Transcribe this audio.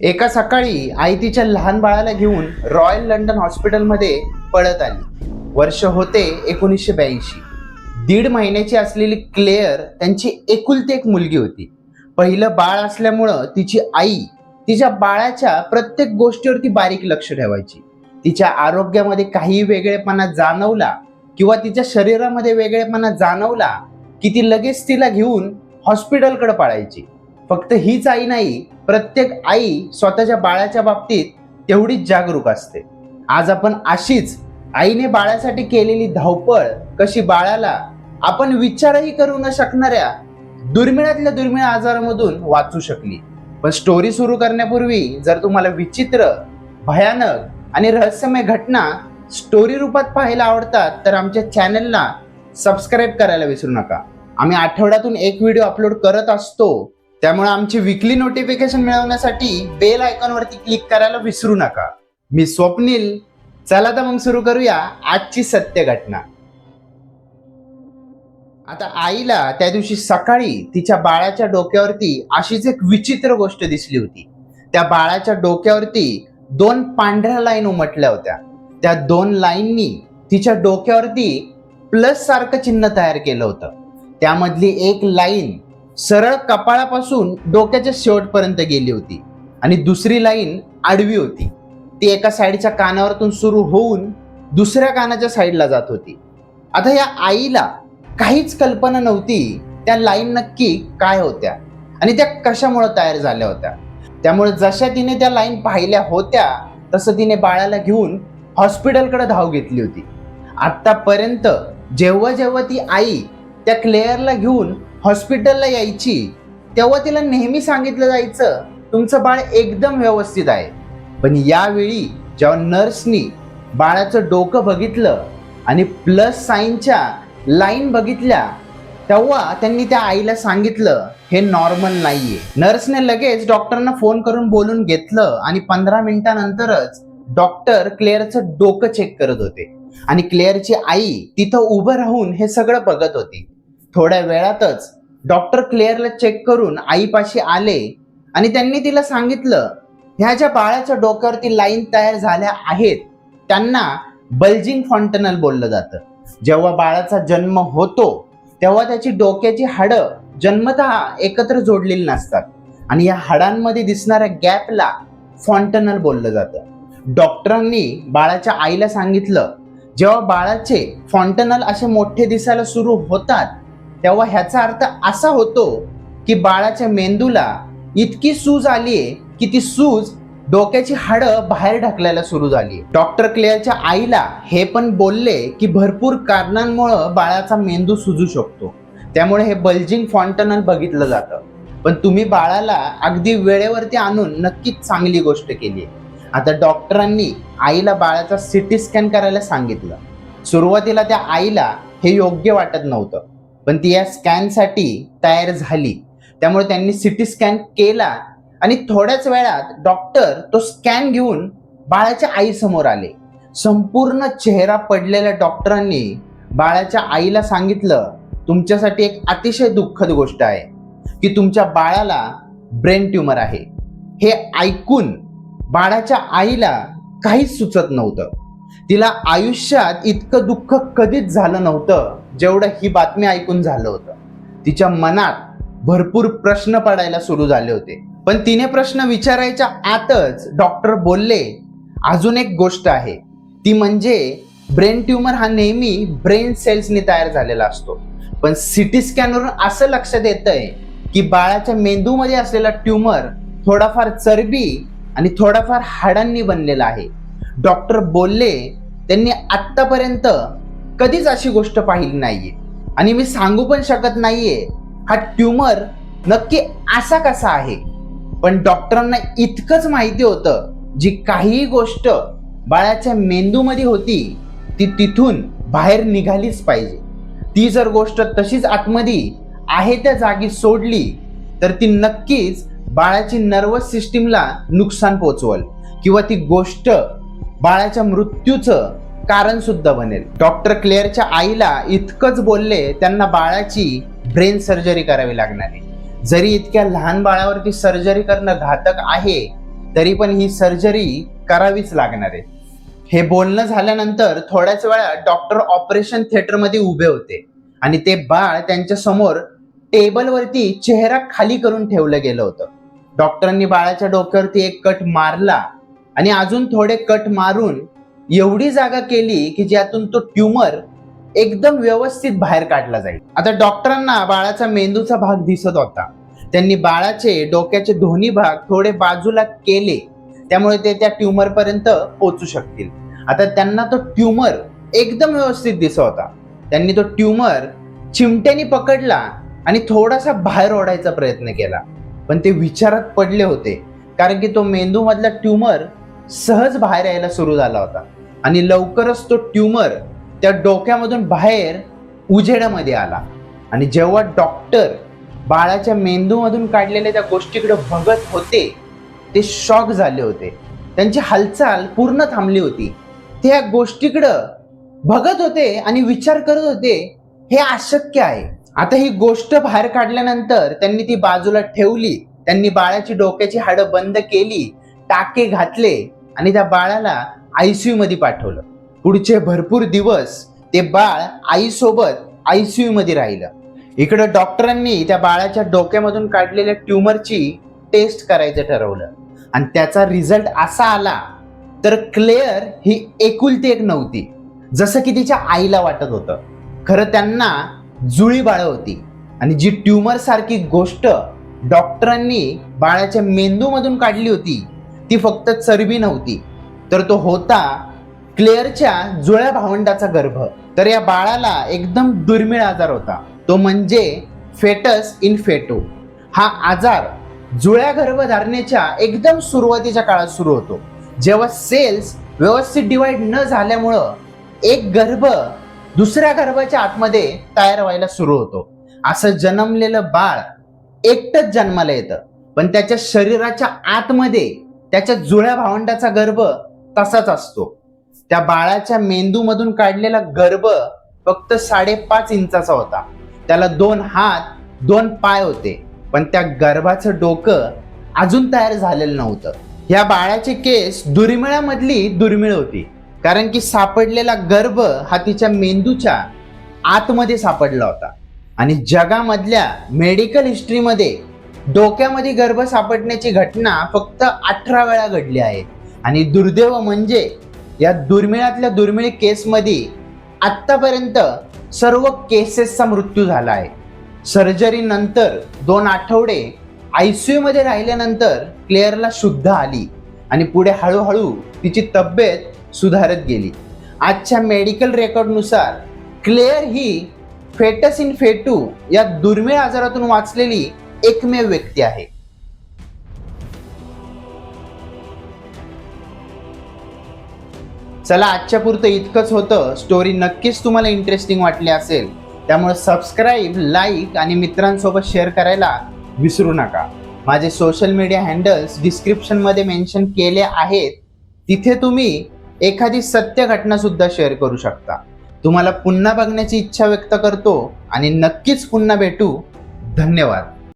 एका सकाळी आई तिच्या लहान बाळाला घेऊन रॉयल लंडन हॉस्पिटलमध्ये पळत आली. वर्ष होते एकोणीसशे ब्याऐंशी. दीड महिन्याची असलेली क्लेअर त्यांची एकुलती एक मुलगी होती. पहिलं बाळ असल्यामुळं तिची आई तिच्या बाळाच्या प्रत्येक गोष्टीवरती बारीक लक्ष ठेवायची. तिच्या आरोग्यामध्ये काही वेगळेपणा जाणवला किंवा तिच्या शरीरामध्ये वेगळेपणा जाणवला की ती लगेच तिला घेऊन हॉस्पिटलकडे पाळायची. फक्त हीच आई नाही प्रत्येक आई स्वतःच्या बाळाच्या बाबतीत तेवढीच जागरूक असते. आज आपण अशीच आईने बाळासाठी केलेली धावपळ कशी बाळाला आपण विचारही करू न शकणाऱ्या दुर्मिळातल्या दुर्मिळ आजारामधून वाचू शकली. पण स्टोरी सुरू करण्यापूर्वी जर तुम्हाला विचित्र भयानक आणि रहस्यमय घटना स्टोरी रूपात पाहायला आवडतात तर आमच्या चॅनलला सबस्क्राईब करायला विसरू नका. आम्ही आठवड्यातून एक व्हिडिओ अपलोड करत असतो. त्यामुळे आमची विकली नोटिफिकेशन मिळवण्यासाठी बेल आयकॉनवरती क्लिक करायला विसरू नका. मी स्वप्नील चला तर मग सुरू करूया आजची सत्य घटना. आता आईला त्या दिवशी सकाळी तिच्या बाळाच्या डोक्यावरती अशीच एक विचित्र गोष्ट दिसली होती. त्या बाळाच्या डोक्यावरती दोन पांढऱ्या लाईन उमटल्या होत्या. त्या दोन लाईननी तिच्या डोक्यावरती प्लस सारखं चिन्ह तयार केलं होतं. त्यामधली एक लाईन सरळ कपाळापासून डोक्याच्या शेवटपर्यंत गेली होती आणि दुसरी लाईन आडवी होती. ती एका साईडच्या कानावरतून सुरू होऊन दुसऱ्या कानाच्या साईडला जात होती. आता या आईला काहीच कल्पना नव्हती त्या लाईन नक्की काय होत्या आणि त्या कशामुळे तयार झाल्या होत्या. त्यामुळे जशा तिने त्या लाईन पाहिल्या होत्या तसं तिने बाळाला घेऊन हॉस्पिटलकडे धाव घेतली होती. आत्तापर्यंत जेव्हा जेव्हा ती आई त्या क्लेअरला घेऊन हॉस्पिटलला यायची तेव्हा तिला नेहमी सांगितलं जायचं तुमचं बाळ एकदम व्यवस्थित आहे. पण यावेळी जेव्हा नर्सनी बाळाचं डोकं बघितलं आणि प्लस साईनच्या लाईन बघितल्या तेव्हा त्यांनी त्या आईला सांगितलं हे नॉर्मल नाहीये. नर्सने लगेच डॉक्टरना फोन करून बोलून घेतलं आणि पंधरा मिनिटानंतरच डॉक्टर क्लेअरचं डोकं चेक करत होते. आणि क्लेअरची आई तिथं उभं राहून हे सगळं बघत होती. थोड्या वेळातच डॉक्टर क्लेअरला चेक करून आईपाशी आले आणि त्यांनी तिला सांगितलं ह्या ज्या बाळाच्या डोक्यावरती लाईन तयार झाल्या आहेत त्यांना बल्जिंग फॉन्टनल बोललं जातं. जेव्हा बाळाचा जन्म होतो तेव्हा त्याची डोक्याची हाडं जन्मतः एकत्र जोडलेली नसतात आणि या हाडांमध्ये दिसणाऱ्या गॅपला फॉन्टनल बोललं जातं. डॉक्टरांनी बाळाच्या आईला सांगितलं जेव्हा बाळाचे फॉन्टनल असे मोठे दिसायला सुरू होतात तेव्हा ह्याचा अर्थ असा होतो की बाळाच्या मेंदूला इतकी सूज आली आहे की ती सूज डोक्याची हाडं बाहेर ढकलायला सुरू झाली डॉक्टर क्लेअरच्या आईला हे पण बोलले की भरपूर कारणांमुळं बाळाचा मेंदू सुजू शकतो. त्यामुळे हे बल्जिंग फॉन्टनल बघितलं जातं. पण तुम्ही बाळाला अगदी वेळेवरती आणून नक्कीच चांगली गोष्ट केली आता डॉक्टरांनी आईला बाळाचा सिटी स्कॅन करायला सांगितलं. सुरुवातीला त्या आईला हे योग्य वाटत नव्हतं. पण ती या स्कॅनसाठी तयार झाली. त्यामुळे त्यांनी सिटी स्कॅन केला आणि थोड्याच वेळात डॉक्टर तो स्कॅन घेऊन बाळाच्या आईसमोर आले. संपूर्ण चेहरा पडलेल्या डॉक्टरांनी बाळाच्या आईला सांगितलं तुमच्यासाठी एक अतिशय दुःखद गोष्ट आहे की तुमच्या बाळाला ब्रेन ट्यूमर आहे. हे ऐकून बाळाच्या आईला काहीच सुचत नव्हतं. तिला आयुष्यात इतकं दुःख कधीच झालं नव्हतं जेवढं ही बातमी ऐकून झालं होतं. तिच्या मनात भरपूर प्रश्न पडायला सुरू झाले होते. पण तिने प्रश्न विचारायच्या आतच डॉक्टर बोलले अजून एक गोष्ट आहे. ती म्हणजे ब्रेन ट्यूमर हा नेहमी ब्रेन सेल्सनी तयार झालेला असतो. पण सिटी स्कॅनवरून असं लक्षात येतंय की बाळाच्या मेंदूमध्ये असलेला ट्यूमर थोडाफार चरबी आणि थोडाफार हाडांनी बनलेला आहे. डॉक्टर बोलले त्यांनी आत्तापर्यंत कधीच अशी गोष्ट पाहिली नाहीये. आणि मी सांगू पण शकत नाहीये हा ट्यूमर नक्की असा कसा आहे? पण डॉक्टरांना इतकंच माहिती होतं जी काहीही गोष्ट बाळाच्या मेंदूमध्ये होती ती तिथून बाहेर निघालीच पाहिजे. ती जर गोष्ट तशीच आतमध्ये आहे त्या जागी सोडली तर ती नक्कीच बाळाची नर्वस सिस्टीमला नुकसान पोचवल किंवा ती गोष्ट बाळाच्या मृत्यूचं कारण सुद्धा बनेल. डॉक्टर क्लेअरच्या आईला इतकंच बोलले त्यांना बाळाची ब्रेन सर्जरी करावी लागणार आहे. जरी इतक्या लहान बाळावरती सर्जरी करणं घातक आहे तरी पण ही सर्जरी करावीच लागणार आहे. हे बोलणं झाल्यानंतर थोड्याच वेळा डॉक्टर ऑपरेशन थिएटरमध्ये उभे होते आणि ते बाळ त्यांच्यासमोर टेबलवरती चेहरा खाली करून ठेवलं गेलं होतं. डॉक्टरांनी बाळाच्या डोक्यावरती एक कट मारला आणि अजून थोडे कट मारून एवढी जागा केली की ज्यातून तो ट्यूमर एकदम व्यवस्थित बाहेर काढला जाईल. आता डॉक्टरांना बाळाचा मेंदूचा भाग दिसत होता. त्यांनी बाळाचे डोक्याचे दोन्ही भाग थोडे बाजूला केले. त्यामुळे ते त्या ट्यूमर पर्यंत शकतील. आता त्यांना तो ट्यूमर एकदम व्यवस्थित दिसत होता. त्यांनी तो ट्यूमर चिमट्याने पकडला आणि थोडासा बाहेर ओढायचा प्रयत्न केला. पण ते विचारात पडले होते. कारण की तो मेंदूमधला ट्यूमर सहज बाहेर यायला सुरू झाला होता. आणि लवकरच तो ट्यूमर त्या डोक्यामधून बाहेर उजेडामध्ये आला. आणि जेव्हा डॉक्टर बाळाच्या मेंदूमधून काढलेल्या त्या गोष्टीकडे बघत होते ते शॉक झाले होते. त्यांची हालचाल पूर्ण थांबली होती. ते या गोष्टीकडं बघत होते आणि विचार करत होते हे अशक्य आहे. आता ही गोष्ट बाहेर काढल्यानंतर त्यांनी ती बाजूला ठेवली त्यांनी बाळाची डोक्याची हाडं बंद केली टाके घातले आणि त्या बाळाला आयसीयू मध्ये पाठवलं. पुढचे भरपूर दिवस ते बाळ आईसोबत आयसीयू मध्ये राहिलं. इकडं डॉक्टरांनी त्या बाळाच्या डोक्यामधून काढलेल्या ट्यूमरची टेस्ट करायचं ठरवलं. आणि त्याचा रिझल्ट असा आला तर क्लेअर ही एकुलती एक नव्हती जसं की तिच्या आईला वाटत होतं. खरं त्यांना जुळी बाळं होती. आणि जी ट्युमर सारखी गोष्ट डॉक्टरांनी बाळाच्या मेंदूमधून काढली होती ती फक्त चरबी नव्हती. तर तो होता क्लेअरच्या जुळ्या भावंडाचा गर्भ. तर या बाळाला एकदम दुर्मिळ आजार होता. तो म्हणजे फेटस इन फेटो हा आजार जुळ्या गर्भधारणेच्या एकदम सुरुवातीच्या काळात सुरू होतो. जेव्हा सेल्स व्यवस्थित डिवाइड न झाल्यामुळं एक गर्भ दुसऱ्या गर्भाच्या आतमध्ये तयार व्हायला सुरू होतो. असं जन्मलेलं बाळ एकटंच जन्माला येतं. पण त्याच्या शरीराच्या आतमध्ये त्याच्या जुळ्या भावंडाचा गर्भ तसाच असतो. त्या बाळाच्या मेंदूमधून काढलेला गर्भ फक्त साडेपाच इंचाचा होता. त्याला दोन हात दोन पाय होते. पण त्या गर्भाचं डोकं अजून तयार झालेलं नव्हतं. या बाळाचे केस दुर्मिळामधली दुर्मिळ होती. कारण की सापडलेला गर्भ हा तिच्या मेंदूच्या आतमध्ये सापडला होता. आणि जगामधल्या मेडिकल हिस्ट्रीमध्ये डोक्यामध्ये गर्भ सापडण्याची घटना फक्त अठरा वेळा घडली आहे. आणि दुर्दैव म्हणजे या दुर्मिळातल्या दुर्मिळ केसमध्ये आत्तापर्यंत सर्व केसेसचा मृत्यू झाला आहे. सर्जरी नंतर दोन आठवडे आयसीयू यूमध्ये राहिल्यानंतर क्लेअरला शुद्ध आली. आणि पुढे हळूहळू तिची तब्येत सुधारत गेली. आजच्या मेडिकल रेकॉर्डनुसार क्लेअर ही फेटस इन फेटू या दुर्मिळ आजारातून वाचलेली एकमेव व्यक्ती आहे. चला आजच्या पुरतं इतकंच होतं. स्टोरी नक्कीच तुम्हाला इंटरेस्टिंग वाटली असेल. त्यामुळे सबस्क्राईब लाईक आणि मित्रांसोबत शेअर करायला विसरू नका. माझे सोशल मीडिया हँडल्स डिस्क्रिप्शनमध्ये मेन्शन केले आहेत. तिथे तुम्ही एखादी सत्य घटना सुद्धा शेअर करू शकता. तुम्हाला पुन्हा बघण्याची इच्छा व्यक्त करतो आणि नक्कीच पुन्हा भेटू. धन्यवाद.